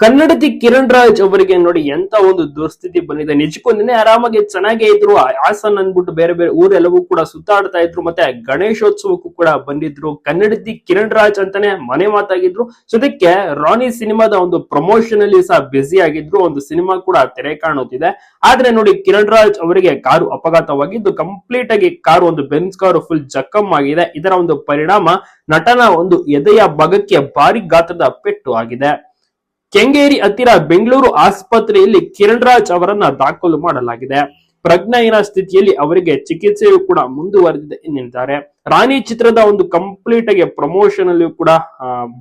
ಕನ್ನಡತಿ ಕಿರಣ್ ರಾಜ್ ಅವರಿಗೆ ನೋಡಿ ಎಂತ ಒಂದು ದುಸ್ಥಿತಿ ಬಂದಿದೆ. ನಿಜಕ್ಕೊಂದಿನ ಆರಾಮಾಗಿ ಚೆನ್ನಾಗೇ ಇದ್ರು. ಹಾಸನ್ ಅನ್ಬಿಟ್ಟು ಬೇರೆ ಬೇರೆ ಊರೆಲ್ಲವೂ ಕೂಡ ಸುತ್ತಾಡ್ತಾ ಇದ್ರು. ಮತ್ತೆ ಗಣೇಶೋತ್ಸವಕ್ಕೂ ಕೂಡ ಬಂದಿದ್ರು. ಕನ್ನಡತಿ ಕಿರಣ್ ರಾಜ್ ಅಂತಾನೆ ಮನೆ ಮಾತಾಗಿದ್ರು. ಜೊತೆಗೆ ರಾಣಿ ಸಿನಿಮಾದ ಒಂದು ಪ್ರಮೋಷನ್ ಅಲ್ಲಿ ಸಹ ಬ್ಯುಸಿ ಆಗಿದ್ರು. ಒಂದು ಸಿನಿಮಾ ಕೂಡ ತೆರೆ ಕಾಣುತ್ತಿದೆ. ಆದ್ರೆ ನೋಡಿ ಕಿರಣ್ ರಾಜ್ ಅವರಿಗೆ ಕಾರು ಅಪಘಾತವಾಗಿದ್ದು ಕಂಪ್ಲೀಟ್ ಆಗಿ ಕಾರು ಒಂದು ಬೆನ್ಸ್ ಕಾರು ಫುಲ್ ಜಖಮ್ ಆಗಿದೆ. ಇದರ ಒಂದು ಪರಿಣಾಮ ನಟನ ಒಂದು ಎದೆಯ ಭಾಗಕ್ಕೆ ಭಾರಿ ಗಾತ್ರದ ಪೆಟ್ಟು ಆಗಿದೆ. ಕೆಂಗೇರಿ ಹತ್ತಿರ ಬೆಂಗಳೂರು ಆಸ್ಪತ್ರೆಯಲ್ಲಿ ಕಿರಣ್ ರಾಜ್ ಅವರನ್ನ ದಾಖಲು ಮಾಡಲಾಗಿದೆ. ಪ್ರಜ್ಞಾಹೀನ ಸ್ಥಿತಿಯಲ್ಲಿ ಅವರಿಗೆ ಚಿಕಿತ್ಸೆಯು ಕೂಡ ಮುಂದುವರೆದಿದೆ ಎನ್ನಿದ್ದಾರೆ ರಾಣಿ ಚಿತ್ರದ ಒಂದು ಕಂಪ್ಲೀಟ್ ಆಗಿ ಪ್ರಮೋಷನ್ ಅಲ್ಲಿ ಕೂಡ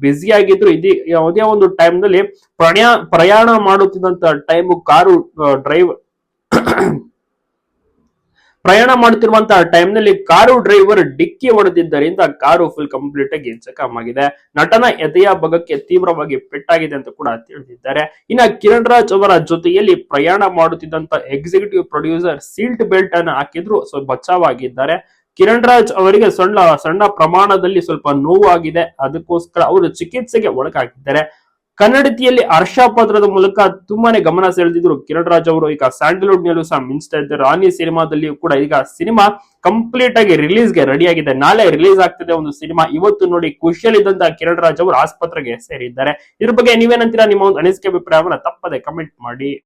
ಬ್ಯುಸಿ ಆಗಿದ್ರು. ಇದೇ ಯಾವುದೇ ಒಂದು ಟೈಮ್ನಲ್ಲಿ ಪ್ರಯಾಣ ಪ್ರಯಾಣ ಮಾಡುತ್ತಿದ್ದಂತ ಟೈಮ್ ಕಾರು ಡ್ರೈವ್ ಪ್ರಯಾಣ ಮಾಡುತ್ತಿರುವಂತಹ ಟೈಮ್ನಲ್ಲಿ ಕಾರು ಡ್ರೈವರ್ ಡಿಕ್ಕಿ ಹೊಡೆದಿದ್ದರಿಂದ ಕಾರು ಫುಲ್ ಕಂಪ್ಲೀಟ್ ಆಗಿ ಜಖಮ್ ಆಗಿದೆ ನಟನ ಎದೆಯ ಭಾಗಕ್ಕೆ ತೀವ್ರವಾಗಿ ಪೆಟ್ಟಾಗಿದೆ ಅಂತ ಕೂಡ ತಿಳಿದಿದ್ದಾರೆ. ಇನ್ನ ಕಿರಣ್ ರಾಜ್ ಅವರ ಜೊತೆಯಲ್ಲಿ ಪ್ರಯಾಣ ಮಾಡುತ್ತಿದ್ದಂತ ಎಕ್ಸಿಕ್ಯೂಟಿವ್ ಪ್ರೊಡ್ಯೂಸರ್ ಸೀಲ್ಟ್ ಬೆಲ್ಟ್ ಅನ್ನು ಹಾಕಿದ್ರು. ಸೊ ಬಚಾವಾಗಿದ್ದಾರೆ. ಕಿರಣ್ ರಾಜ್ ಅವರಿಗೆ ಸಣ್ಣ ಸಣ್ಣ ಪ್ರಮಾಣದಲ್ಲಿ ಸ್ವಲ್ಪ ನೋವು ಆಗಿದೆ. ಅದಕ್ಕೋಸ್ಕರ ಅವರು ಚಿಕಿತ್ಸೆಗೆ ಒಳಗಾಗಿದ್ದಾರೆ. ಕನ್ನಡತಿಯಲ್ಲಿ ಹರ್ಷ ಪಾತ್ರದ ಮೂಲಕ ತುಂಬಾನೇ ಗಮನ ಸೆಳೆದಿದ್ರು ಕಿರಣ್ ರಾಜ್ ಅವರು. ಈಗ ಸ್ಯಾಂಡಲ್ವುಡ್ ನಲ್ಲೂ ಸಹ ಮಿಂಚ್ತಾ ಇದ್ದಾರೆ. ರಾಣಿ ಸಿನಿಮಾದಲ್ಲಿಯೂ ಕೂಡ ಈಗ ಸಿನಿಮಾ ಕಂಪ್ಲೀಟ್ ಆಗಿ ರಿಲೀಸ್ಗೆ ರೆಡಿ ಆಗಿದೆ. ನಾಳೆ ರಿಲೀಸ್ ಆಗ್ತಿದೆ ಒಂದು ಸಿನಿಮಾ. ಇವತ್ತು ನೋಡಿ ಖುಷಿಯಲ್ಲಿದ್ದಂತ ಕಿರಣ್ ರಾಜ್ ಅವರು ಆಸ್ಪತ್ರೆಗೆ ಸೇರಿದ್ದಾರೆ. ಇದ್ರ ಬಗ್ಗೆ ನೀವೇನಂತೀರಾ? ನಿಮ್ಮ ಒಂದು ಅನಿಸಿಕೆ ಅಭಿಪ್ರಾಯವನ್ನ ತಪ್ಪದೆ ಕಮೆಂಟ್ ಮಾಡಿ.